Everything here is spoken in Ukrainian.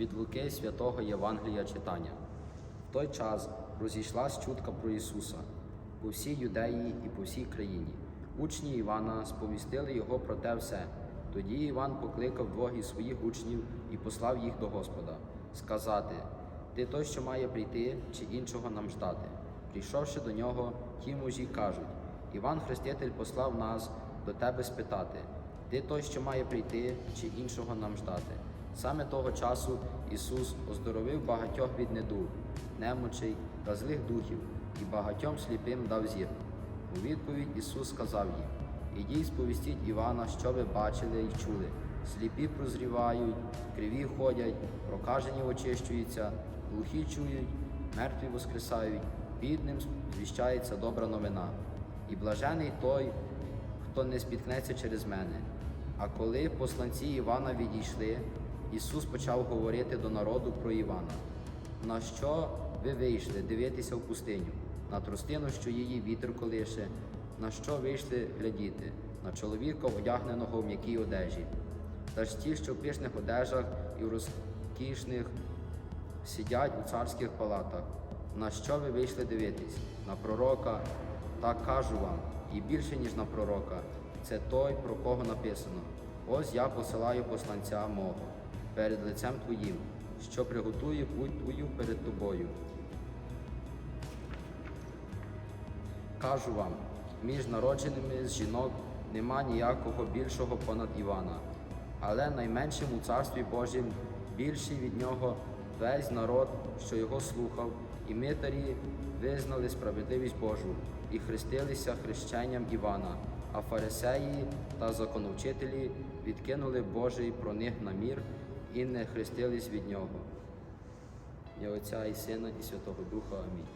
Від Луки святого Євангелія читання. В той час розійшлась чутка про Ісуса по всій юдеї і по всій країні. Учні Івана сповістили його про те все. Тоді Іван покликав двох із своїх учнів і послав їх до Господа, сказати: Ти той, що має прийти, чи іншого нам ждати. Прийшовши до нього, ті мужі кажуть: Іван Хреститель послав нас до тебе спитати: Ти той, що має прийти, чи іншого нам ждати. Саме того часу Ісус оздоровив багатьох від недуг, немочей та злих духів, і багатьом сліпим дав зір. У відповідь Ісус сказав їм: Ідіть, сповістіть Івана, що ви бачили і чули. Сліпі прозрівають, криві ходять, прокажені очищуються, глухі чують, мертві воскресають, бідним звіщається добра новина. І блажений той, хто не спіткнеться через мене. А коли посланці Івана відійшли, Ісус почав говорити до народу про Івана. На що ви вийшли дивитися в пустиню? На тростину, що її вітер колише, на що вийшли глядіти? На чоловіка, одягненого в м'якій одежі. Та ж ті, що в пишних одежах і в розкішних сидять у царських палатах. На що ви вийшли дивитись? На пророка, так кажу вам, і більше, ніж на пророка. Це той, про кого написано. Ось я посилаю посланця мого перед лицем твоїм, що приготує путь твою перед тобою. Кажу вам, між народженими з жінок нема ніякого більшого понад Івана, але найменшим у царстві Божім більший від нього весь народ, що його слухав, і митарі визнали справедливість Божу і хрестилися хрещенням Івана, а фарисеї та законовчителі відкинули Божий про них намір і не хрестились від нього. Я Отця і Сина, і Святого Духа. Амінь.